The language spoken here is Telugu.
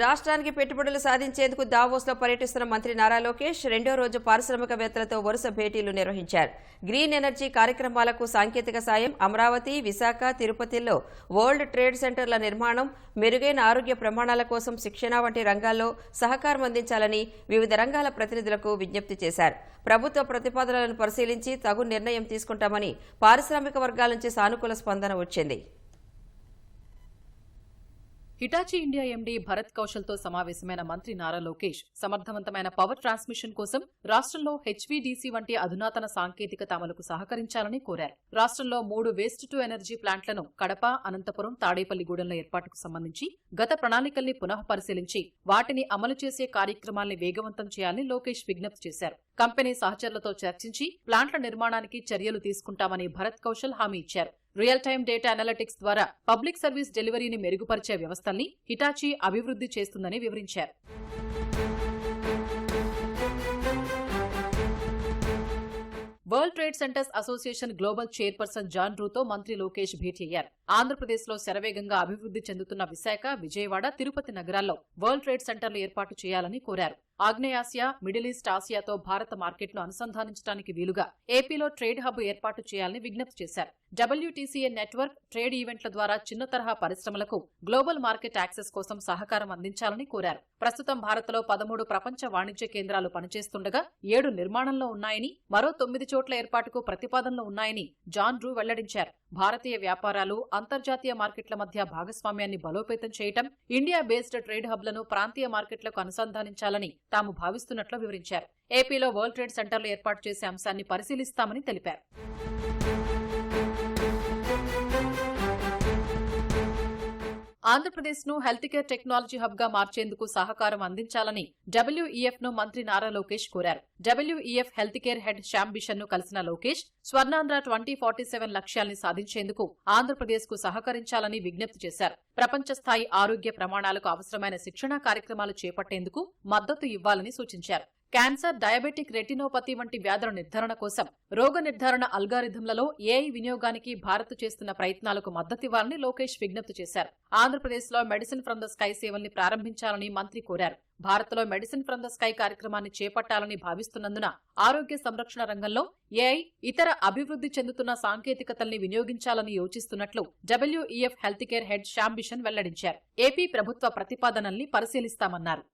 రాష్ట్రానికి పెట్టుబడులు సాధించేందుకు దావోస్లో పర్యటిస్తున్న మంత్రి నారా లోకేష్ రెండో రోజు పారిశ్రామికవేత్తలతో వరుస భేటీలు నిర్వహించారు. గ్రీన్ ఎనర్జీ కార్యక్రమాలకు సాంకేతిక సాయం అమరావతి విశాఖ తిరుపతిలో వరల్డ్ ట్రేడ్ సెంటర్ల నిర్మాణం మెరుగైన ఆరోగ్య ప్రమాణాల కోసం శిక్షణ వంటి రంగాల్లో సహకారం అందించాలని వివిధ రంగాల ప్రతినిధులకు విజ్ఞప్తి చేశారు. ప్రభుత్వ ప్రతిపాదనలను పరిశీలించి తగు నిర్ణయం తీసుకుంటామని పారిశ్రామిక వర్గాల నుంచి సానుకూల స్పందన వచ్చింది. హిటాచీ ఇండియా ఎండీ భరత్ కౌశల్తో సమావేశమైన మంత్రి నారా లోకేష్ సమర్థవంతమైన పవర్ ట్రాన్స్మిషన్ కోసం రాష్ట్రంలో హెచ్వీడీసీ వంటి అధునాతన సాంకేతికత అమలుకు సహకరించాలని కోరారు. రాష్ట్రంలో మూడు వేస్ట్ టు ఎనర్జీ ప్లాంట్లను కడప అనంతపురం తాడేపల్లిగూడెంల ఏర్పాటుకు సంబంధించి గత ప్రణాళికల్ని పునః పరిశీలించి వాటిని అమలు చేసే కార్యక్రమాల్ని వేగవంతం చేయాలని లోకేష్ విజ్ఞప్తి చేశారు. కంపెనీ సహచరులతో చర్చించి ప్లాంట్ల నిర్మాణానికి చర్యలు తీసుకుంటామని భరత్ కౌశల్ హామీ ఇచ్చారు. రియల్ టైం డేటా అనలిటిక్స్ ద్వారా పబ్లిక్ సర్వీస్ డెలివరీని మెరుగుపరిచే వ్యవస్థల్ని హిటాచీ అభివృద్ధి చేస్తుందని వివరించారు. World trade centers association global chairperson John రూతో మంత్రి లోకేష్ భేటీ అయ్యారు ఆంధ్రప్రదేశ్లో శరవేగంగా అభివృద్ధి చెందుతున్న విశాఖ విజయవాడ తిరుపతి నగరాల్లో వరల్డ్ ట్రేడ్ సెంటర్లు ఏర్పాటు చేయాలని కోరారు. ఆగ్నేయాసియా మిడిల్ ఈస్ట్ ఆసియాతో భారత మార్కెట్ను అనుసంధానించడానికి వీలుగా ఏపీలో ట్రేడ్ హబ్ ఏర్పాటు చేయాలని విజ్ఞప్తి చేశారు. డబ్ల్యూటీసీఏ నెట్వర్క్ ట్రేడ్ ఈవెంట్ల ద్వారా చిన్న తరహా పరిశ్రమలకు గ్లోబల్ మార్కెట్ యాక్సెస్ కోసం సహకారం అందించాలని కోరారు. ప్రస్తుతం భారత్లో పదమూడు ప్రపంచ వాణిజ్య కేంద్రాలు పనిచేస్తుండగా ఏడు నిర్మాణంలో ఉన్నాయని మరో తొమ్మిది చోట్ల ఏర్పాటుకు ప్రతిపాదనలు ఉన్నాయని జాన్ డ్రూ వెల్లడించారు. భారతీయ వ్యాపారాలు అంతర్జాతీయ మార్కెట్ల మధ్య భాగస్వామ్యాన్ని బలోపేతం చేయటం ఇండియా బేస్డ్ ట్రేడ్ హబ్లను ప్రాంతీయ మార్కెట్లకు అనుసంధానించాలని తాము భావిస్తున్నట్లు వివరించారు. ఏపీలో వరల్డ్ ట్రేడ్ సెంటర్లు ఏర్పాటు చేసే అంశాన్ని పరిశీలిస్తామని తెలిపారు. ఆంధ్రప్రదేశ్ను హెల్త్ కేర్ టెక్నాలజీ హబ్గా మార్చేందుకు సహకారం అందించాలని డబ్ల్యూఈఎఫ్ను మంత్రి నారా లోకేష్ కోరారు. WEF health care head Shyam బిషన్ను కలిసిన Lokesh Swarnandhra twenty forty seven లక్ష్యాల్ని సాధించేందుకు ఆంధ్రప్రదేశ్కు సహకరించాలని విజ్ఞప్తి చేశారు. ప్రపంచ స్థాయి ఆరోగ్య ప్రమాణాలకు అవసరమైన శిక్షణా కార్యక్రమాలు చేపట్టేందుకు మద్దతు ఇవ్వాలని సూచించారు. క్యాన్సర్ డయాబెటిక్ రెటినోపతి వంటి వ్యాధుల నిర్ధారణ కోసం రోగ నిర్ధారణ అల్గారిథంలలో ఏఐ వినియోగానికి భారత్ చేస్తున్న ప్రయత్నాలకు మద్దతివ్వాలని లోకేష్ విజ్ఞప్తి చేశారు. ఆంధ్రప్రదేశ్లో మెడిసిన్ ఫ్రమ్ ద స్కై సేవల్ని ప్రారంభించాలని మంత్రి కోరారు. భారత్లో మెడిసిన్ ఫ్రమ్ ద స్కై కార్యక్రమాన్ని చేపట్టాలని భావిస్తున్నందున ఆరోగ్య సంరక్షణ రంగంలో ఏఐ ఇతర అభివృద్ధి చెందుతున్న సాంకేతికతల్ని వినియోగించాలని యోచిస్తున్నట్లు WEF health care head Shyam Bishen వెల్లడించారు. ఏపీ ప్రభుత్వ ప్రతిపాదనల్ని పరిశీలిస్తామన్నారు.